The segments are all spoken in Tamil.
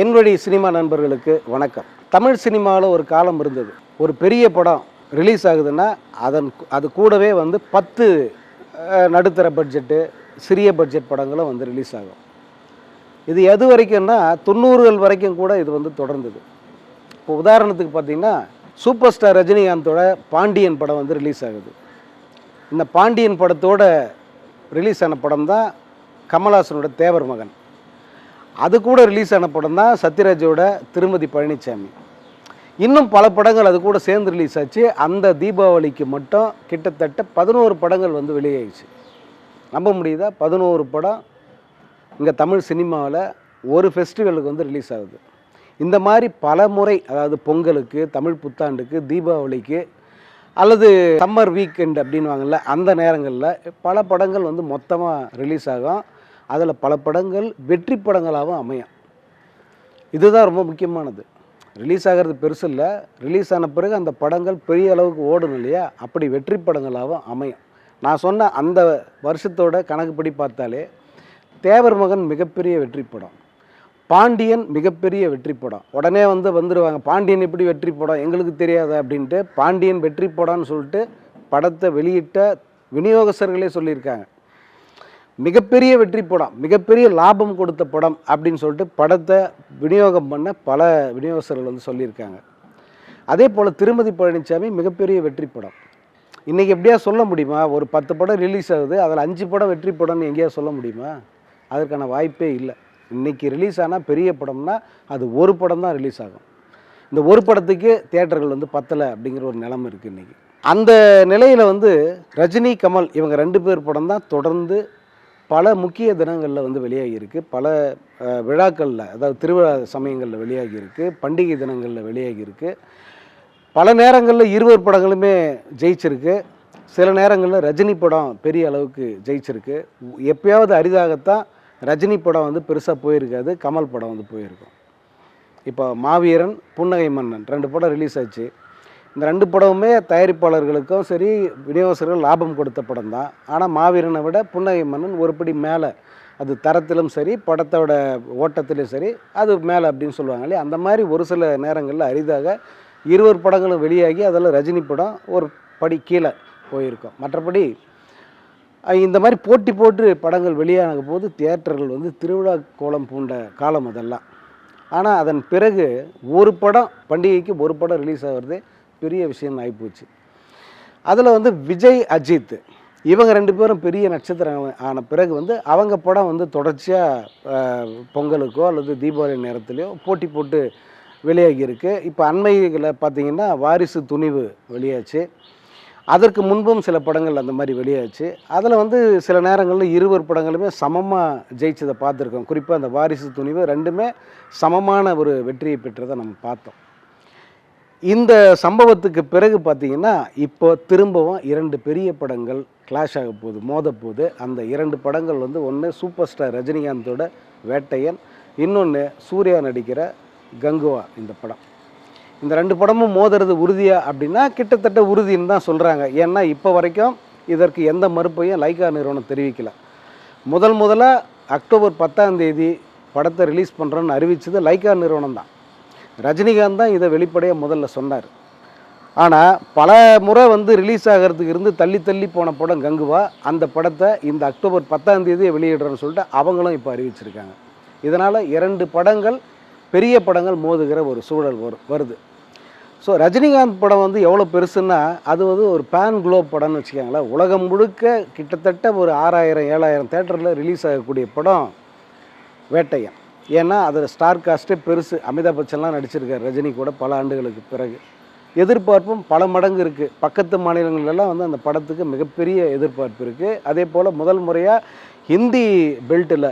என் வழி சினிமா நண்பர்களுக்கு வணக்கம். தமிழ் சினிமாவில் ஒரு காலம் இருந்தது. ஒரு பெரிய படம் ரிலீஸ் ஆகுதுன்னா அதன் அது கூடவே வந்து பத்து நடுத்தர பட்ஜெட்டு சிறிய பட்ஜெட் படங்களும் வந்து ரிலீஸ் ஆகும். இது எது வரைக்கும்னா தொண்ணூறுகள் வரைக்கும் கூட இது வந்து தொடர்ந்தது. இப்போ உதாரணத்துக்கு பார்த்தீங்கன்னா சூப்பர் ஸ்டார் ரஜினிகாந்தோட பாண்டியன் படம் வந்து ரிலீஸ் ஆகுது. இந்த பாண்டியன் படத்தோட ரிலீஸ் ஆன படம் தான் கமல்ஹாசனோட தேவர் மகன். அது கூட ரிலீஸ் ஆன படம் தான் சத்யராஜோட திருமதி பழனிசாமி இன்னும் பல படங்கள் அது கூட சேர்ந்து ரிலீஸ் ஆச்சு. அந்த தீபாவளிக்கு மட்டும் கிட்டத்தட்ட பதினோரு படங்கள் வந்து வெளியாகிடுச்சு நம்ப முடியுதா? பதினோரு படம் இங்கே தமிழ் சினிமாவில் ஒரு ஃபெஸ்டிவலுக்கு வந்து ரிலீஸ் ஆகுது. இந்த மாதிரி பல முறை அதாவது பொங்கலுக்கு தமிழ் புத்தாண்டுக்கு தீபாவளிக்கு அல்லது சம்மர் வீக்கெண்ட் அப்படின்வாங்கல்ல அந்த நேரங்களில் பல படங்கள் வந்து மொத்தமாக ரிலீஸ் ஆகும். அதில் பல படங்கள் வெற்றி படங்களாகவும் அமையும். இதுதான் ரொம்ப முக்கியமானது. ரிலீஸ் ஆகிறது பெருசு இல்லை. ரிலீஸ் ஆன பிறகு அந்த படங்கள் பெரிய அளவுக்கு ஓடணும் இல்லையா? அப்படி வெற்றி படங்களாகவும் அமையும். நான் சொன்ன அந்த வருஷத்தோட கணக்குப்படி பார்த்தாலே தேவர் மகன் மிகப்பெரிய வெற்றி படம். பாண்டியன் மிகப்பெரிய வெற்றி படம். உடனே வந்து வந்துடுவாங்க பாண்டியன் எப்படி வெற்றி படம்? எங்களுக்கு தெரியாது? அப்படின்ட்டு பாண்டியன் வெற்றி படம்னு சொல்லிட்டு படத்தை வெளியிட்ட விநியோகஸ்தர்களே சொல்லியிருக்காங்க. மிகப்பெரிய வெற்றி படம் மிகப்பெரிய லாபம் கொடுத்த படம் அப்படின்னு சொல்லிட்டு படத்தை விநியோகம் பண்ண பல விநியோகஸ்தர்கள் வந்து சொல்லியிருக்காங்க. அதே போல் திருமதி பழனிசாமி மிகப்பெரிய வெற்றி படம். இன்றைக்கி எப்படியா சொல்ல முடியுமா? ஒரு பத்து படம் ரிலீஸ் ஆகுது அதில் அஞ்சு படம் வெற்றி படம்னு எங்கேயா சொல்ல முடியுமா? அதற்கான வாய்ப்பே இல்லை. இன்றைக்கி ரிலீஸ் ஆனால் பெரிய படம்னா அது ஒரு படம் தான் ரிலீஸ் ஆகும். இந்த ஒரு படத்துக்கு தியேட்டர்கள் வந்து பத்தலை அப்படிங்கிற ஒரு நிலைமை இருக்குது இன்றைக்கி அந்த நிலையில் வந்து ரஜினி கமல் இவங்க ரெண்டு பேர் படம் தான் தொடர்ந்து பல முக்கிய தினங்களில் வந்து வெளியாகியிருக்கு. பல விழாக்களில் அதாவது திருவிழா சமயங்களில் வெளியாகியிருக்கு. பண்டிகை தினங்களில் வெளியாகியிருக்கு. பல நேரங்களில் இருவர் படங்களுமே ஜெயிச்சிருக்கு. சில நேரங்களில் ரஜினி படம் பெரிய அளவுக்கு ஜெயிச்சிருக்கு. எப்பயாவது அரிதாகத்தான் ரஜினி படம் வந்து பெருசாக போயிருக்காது. கமல் படம் வந்து போயிருக்கும். இப்போ மாவீரன் புன்னகை மன்னன் ரெண்டு படம் ரிலீஸ் ஆச்சு. இந்த ரெண்டு படமுமே தயாரிப்பாளர்களுக்கும் சரி விநியோகஸ்தர்கள் லாபம் கொடுத்த படம் தான். ஆனால் மாவீரனை விட புன்னகை மன்னன் ஒரு படி மேலே. அது தரத்திலும் சரி படத்தோட ஓட்டத்திலும் சரி அது மேலே அப்படின்னு சொல்லுவாங்க இல்லையா? அந்த மாதிரி ஒரு சில நேரங்களில் அரிதாக இருவர் படங்களும் வெளியாகி அதில் ரஜினி படம் ஒரு படி கீழே போயிருக்கும். மற்றபடி இந்த மாதிரி போட்டி போட்டு படங்கள் வெளியான போது தியேட்டர்கள் வந்து திருவிழா கோலம் பூண்ட காலம் அதெல்லாம். ஆனால் அதன் பிறகு ஒரு படம் பண்டிகைக்கு ஒரு படம் ரிலீஸ் ஆகிறது பெரிய விஷயம் ஆகிப்போச்சு அதில் வந்து விஜய் அஜித் இவங்க ரெண்டு பேரும் பெரிய நட்சத்திரம் ஆன பிறகு வந்து அவங்க படம் வந்து தொடர்ச்சியாக பொங்கலுக்கோ அல்லது தீபாவளி நேரத்துலையோ போட்டி போட்டு வெளியாகியிருக்கு இப்போ அண்மையில் பார்த்தீங்கன்னா வாரிசு துணிவு வெளியாச்சு. அதற்கு முன்பும் சில படங்கள் அந்த மாதிரி வெளியாச்சு. அதில் வந்து சில நேரங்களில் இருவர் படங்களுமே சமமாக ஜெயிச்சதை பார்த்துருக்கோம். குறிப்பாக அந்த வாரிசு துணிவு ரெண்டுமே சமமான ஒரு வெற்றியை பெற்றதை நம்ம பார்த்தோம். இந்த சம்பவத்துக்கு பிறகு பார்த்தீங்கன்னா இப்போ திரும்பவும் இரண்டு பெரிய படங்கள் கிளாஷ் ஆக போகுது மோத போகுது. அந்த இரண்டு படங்கள் வந்து ஒன்று சூப்பர் ஸ்டார் ரஜினிகாந்தோட வேட்டையன் இன்னொன்று சூர்யா நடிக்கிற கங்குவா இந்த படம். இந்த ரெண்டு படமும் மோதுறது உறுதியா அப்படின்னா கிட்டத்தட்ட உறுதின்னு தான் சொல்கிறாங்க ஏன்னா இப்போ வரைக்கும் இதற்கு எந்த மறுப்பையும் லைகா நிறுவனம் தெரிவிக்கல. முதல் முதலாக அக்டோபர் பத்தாம் தேதி படத்தை ரிலீஸ் பண்ணுறோன்னு அறிவிச்சது லைகா நிறுவனம் தான். ரஜினிகாந்த் தான் இதை வெளிப்படையாக முதல்ல சொன்னார். ஆனால் பல முறை வந்து ரிலீஸ் ஆகிறதுக்கு இருந்து தள்ளி தள்ளி போன படம் கங்குவா அந்த படத்தை இந்த அக்டோபர் பத்தாம் தேதியை வெளியிடுறேன்னு சொல்லிட்டு அவங்களும் இப்போ அறிவிச்சிருக்காங்க. இதனால் இரண்டு படங்கள் பெரிய படங்கள் மோதுகிற ஒரு சூழல் வரும் வருது. ஸோ ரஜினிகாந்த் படம் வந்து எவ்வளோ பெருசுன்னா அது வந்து ஒரு பேன் குளோப் படம்னு வச்சுக்கோங்களேன். உலகம் முழுக்க கிட்டத்தட்ட ஒரு ஆறாயிரம் ஏழாயிரம் தேட்டரில் ரிலீஸ் ஆகக்கூடிய படம் வேட்டையன். ஏன்னா அதில் ஸ்டார் காஸ்ட்டே பெருசு. அமிதாப் பச்சன்லாம் நடிச்சிருக்கார். ரஜினி கூட பல ஆண்டுகளுக்கு பிறகு. எதிர்பார்ப்பும் பல மடங்கு இருக்குது பக்கத்து மாநிலங்களெல்லாம் வந்து அந்த படத்துக்கு மிகப்பெரிய எதிர்பார்ப்பு இருக்குது அதே போல் முதல் முறையாக ஹிந்தி பெல்ட்டில்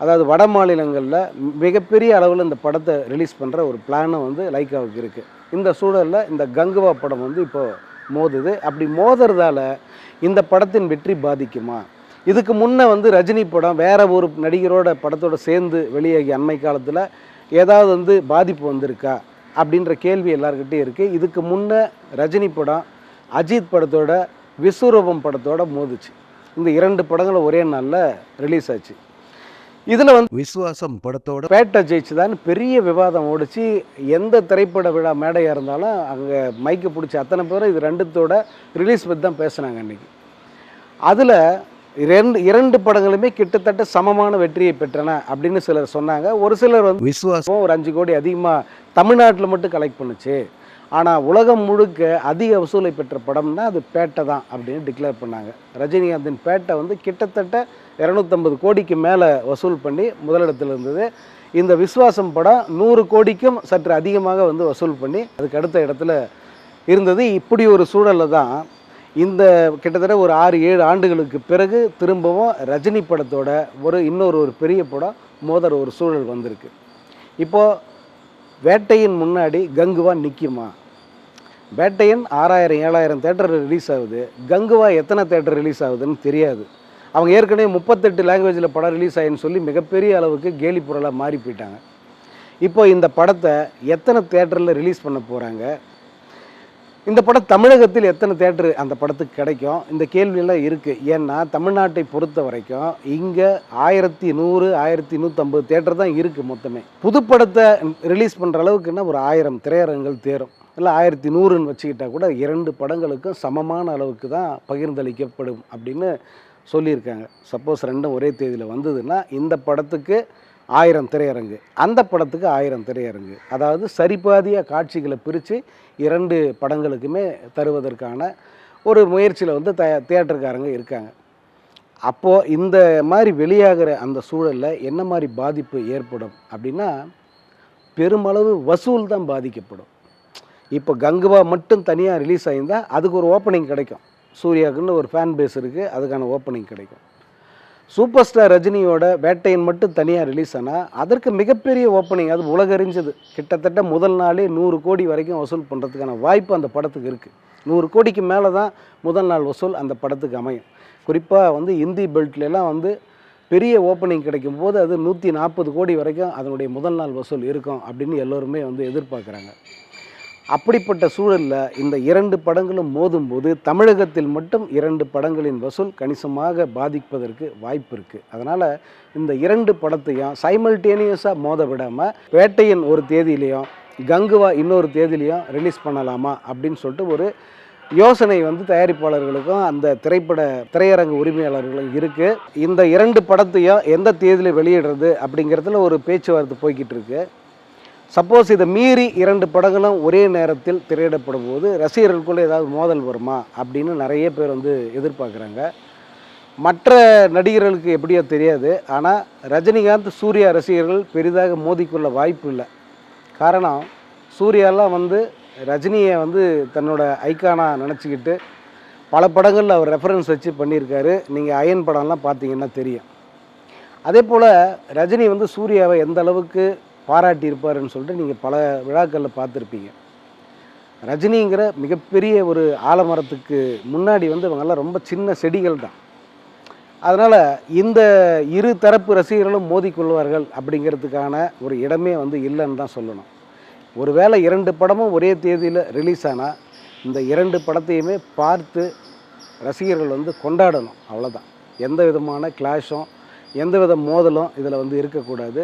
அதாவது வட மாநிலங்களில் மிகப்பெரிய அளவில் இந்த படத்தை ரிலீஸ் பண்ணுற ஒரு பிளானும் வந்து லைக்காவுக்கு இருக்குது இந்த சூழலில் இந்த கங்குவா படம் வந்து இப்போது மோதுது. அப்படி மோதுறதால இந்த படத்தின் வெற்றி பாதிக்குமா? இதுக்கு முன்னே வந்து ரஜினி படம் வேற ஒரு நடிகரோட படத்தோட சேர்ந்து வெளியாகி அண்மை காலத்தில் ஏதாவது வந்து பாதிப்பு வந்திருக்கா அப்படின்ற கேள்வி எல்லாருக்கிட்டையும் இருக்குது இதுக்கு முன்னே ரஜினி படம் அஜித் படத்தோட விஸ்வரூபம் படத்தோட மோதுச்சு. இந்த இரண்டு படங்களும் ஒரே நாளில் ரிலீஸ் ஆச்சு. இதில் வந்து விசுவாசம் படத்தோட பேட்டை ஜெயிச்சுதான்னு பெரிய விவாதம் ஓடிச்சு. எந்த திரைப்பட விழா மேடையாக இருந்தாலும் அங்கே மைக்கு பிடிச்ச அத்தனை பேரும் இது ரெண்டுத்தோட ரிலீஸ் பற்றி தான் பேசுனாங்க அன்றைக்கி அதில் ரெண்டு இரண்டு படங்களுமே கிட்டத்தட்ட சமமான வெற்றியை பெற்றன அப்படின்னு சிலர் சொன்னாங்க. ஒரு சிலர் வந்து விசுவாசம். ஒரு அஞ்சு கோடி அதிகமாக தமிழ்நாட்டில் மட்டும் கலெக்ட் பண்ணுச்சு. ஆனால் உலகம் முழுக்க அதிக வசூலை பெற்ற படம்னா அது பேட்டை தான் அப்படின்னு டிக்ளேர் பண்ணாங்க. ரஜினிகாந்தின் பேட்டை வந்து கிட்டத்தட்ட இரநூத்தம்பது கோடிக்கு மேலே வசூல் பண்ணி முதலிடத்தில் இருந்தது. இந்த விஸ்வாசம் படம் நூறு கோடிக்கும் சற்று அதிகமாக வந்து வசூல் பண்ணி அதுக்கு அடுத்த இடத்துல இருந்தது. இப்படி ஒரு சூழலில் தான் இந்த கிட்டத்தட்ட ஒரு ஆறு ஏழு ஆண்டுகளுக்கு பிறகு திரும்பவும் ரஜினி படத்தோட ஒரு இன்னொரு ஒரு பெரிய படம் மோதற ஒரு சூழல் வந்திருக்கு. இப்போது வேட்டையின் முன்னாடி கங்குவா நிற்குமா வேட்டையன் ஆறாயிரம் ஏழாயிரம் தேட்டர் ரிலீஸ் ஆகுது. கங்குவா எத்தனை தேட்டர் ரிலீஸ் ஆகுதுன்னு தெரியாது. அவங்க ஏற்கனவே முப்பத்தெட்டு லாங்குவேஜில் படம் ரிலீஸ் ஆகின்னு சொல்லி மிகப்பெரிய அளவுக்கு கேலி பொருளாக மாறி போயிட்டாங்க. இப்போ இந்த படத்தை எத்தனை தேட்டரில் ரிலீஸ் பண்ண போகிறாங்க இந்த படம் தமிழகத்தில் எத்தனை தேட்டரு அந்த படத்துக்கு கிடைக்கும்? இந்த கேள்வியெல்லாம் இருக்குது ஏன்னா தமிழ்நாட்டை பொறுத்த வரைக்கும் இங்கே ஆயிரத்தி நூறு ஆயிரத்தி நூற்றம்பது தேட்டர் தான் இருக்குது மொத்தமே. புதுப்படத்தை ரிலீஸ் பண்ணுற அளவுக்குன்னா ஒரு ஆயிரம் திரையரங்குகள் தேரும். இல்லை ஆயிரத்தி நூறுன்னு வச்சுக்கிட்டால் கூட இரண்டு படங்களுக்கும் சமமான அளவுக்கு தான் பகிர்ந்தளிக்கப்படும் அப்படின்னு சொல்லியிருக்காங்க. சப்போஸ் ரெண்டும் ஒரே தேதியில் வந்ததுன்னா இந்த படத்துக்கு ஆயிரம் திரையரங்கு. அந்த படத்துக்கு ஆயிரம் திரையரங்கு. அதாவது சரிபாதிய காட்சிகளை பிரித்து இரண்டு படங்களுக்குமே தருவதற்கான ஒரு முயற்சியில் வந்து த தியேட்டருக்காரங்க இருக்காங்க. அப்போது இந்த மாதிரி வெளியாகிற அந்த சூழலில் என்ன மாதிரி பாதிப்பு ஏற்படும் அப்படின்னா பெருமளவு வசூல் தான் பாதிக்கப்படும். இப்போ கங்குவா மட்டும் தனியாக ரிலீஸ் ஆகியிருந்தால் அதுக்கு ஒரு ஓப்பனிங் கிடைக்கும். சூர்யாவுக்குன்னு ஒரு ஃபேன் பேஸ் இருக்குது அதுக்கான ஓப்பனிங் கிடைக்கும். சூப்பர் ஸ்டார் ரஜினியோட வேட்டையன் மட்டும் தனியாக ரிலீஸ் ஆனால் அதற்கு மிகப்பெரிய ஓப்பனிங் அது உலகறிஞ்சது. கிட்டத்தட்ட முதல் நாளே நூறு கோடி வரைக்கும் வசூல் பண்ணுறதுக்கான வாய்ப்பு அந்த படத்துக்கு இருக்குது நூறு கோடிக்கு மேலே தான் முதல் நாள் வசூல் அந்த படத்துக்கு அமையும். குறிப்பாக வந்து இந்தி பெல்ட்லலாம் வந்து பெரிய ஓப்பனிங் கிடைக்கும் போது அது நூற்றி நாற்பது கோடி வரைக்கும் அதனுடைய முதல் நாள் வசூல் இருக்கும் அப்படின்னு எல்லோருமே வந்து எதிர்பார்க்குறாங்க. அப்படிப்பட்ட சூழலில் இந்த இரண்டு படங்களும் மோதும்போது தமிழகத்தில் மட்டும் இரண்டு படங்களின் வசூல் கணிசமாக பாதிப்பதற்கு வாய்ப்பு இருக்குது அதனால் இந்த இரண்டு படத்தையும் சைமல்டேனியஸாக மோத விடாமல் வேட்டையின் ஒரு தேதியிலையும் கங்குவா இன்னொரு தேதியிலையும் ரிலீஸ் பண்ணலாமா அப்படின்னு சொல்லிட்டு ஒரு யோசனை வந்து தயாரிப்பாளர்களுக்கும் அந்த திரைப்பட திரையரங்கு உரிமையாளர்களுக்கும் இருக்குது இந்த இரண்டு படத்தையும் எந்த தேதியில் வெளியிடுறது அப்படிங்கிறதுல ஒரு பேச்சுவார்த்தை போய்கிட்டு இருக்குது சப்போஸ் இதை மீறி இரண்டு படங்களும் ஒரே நேரத்தில் திரையிடப்படும் போது ரசிகர்களுக்குள்ளே ஏதாவது மோதல் வருமா அப்படின்னு நிறைய பேர் வந்து எதிர்பார்க்குறாங்க. மற்ற நடிகர்களுக்கு எப்படியோ தெரியாது. ஆனால் ரஜினிகாந்த் சூர்யா ரசிகர்கள் பெரிதாக மோதிக்கொள்ள வாய்ப்பு இல்லை. காரணம் சூர்யாலாம் வந்து ரஜினியை வந்து தன்னோட ஐக்கானாக நினச்சிக்கிட்டு பல படங்களில் அவர் ரெஃபரன்ஸ் வச்சு பண்ணியிருக்காரு. நீங்கள் அயன் படம்லாம் பார்த்தீங்கன்னா தெரியும். அதே போல் ரஜினி வந்து சூர்யாவை எந்த அளவுக்கு பாராட்டி இருப்பாருன்னு சொல்லிட்டு நீங்கள் பல விழாக்களில் பார்த்துருப்பீங்க. ரஜினிங்கிற மிகப்பெரிய ஒரு ஆலமரத்துக்கு முன்னாடி வந்து இவங்கெல்லாம் ரொம்ப சின்ன செடிகள் தான். அதனால் இந்த இரு தரப்பு ரசிகர்களும் மோதிக்கொள்வார்கள் அப்படிங்கிறதுக்கான ஒரு இடமே வந்து இல்லைன்னு தான் சொல்லணும். ஒருவேளை இரண்டு படமும் ஒரே தேதியில் ரிலீஸ் ஆனால் இந்த இரண்டு படத்தையுமே பார்த்து ரசிகர்கள் வந்து கொண்டாடணும். அவ்வளோதான் எந்த விதமான கிளாஷும் எந்த வித மோதலும் இதில் வந்து இருக்கக்கூடாது.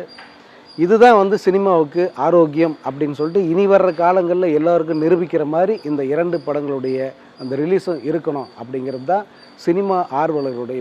இதுதான் வந்து சினிமாவுக்கு ஆரோக்கியம் அப்படின்னு சொல்லிட்டு இனி வர்ற காலங்களில் எல்லாருக்கும் நிரூபிக்கிற மாதிரி இந்த இரண்டு படங்களுடைய அந்த ரிலீஸும் இருக்கணும் அப்படிங்கிறது தான் சினிமா ஆர்வலர்களுடைய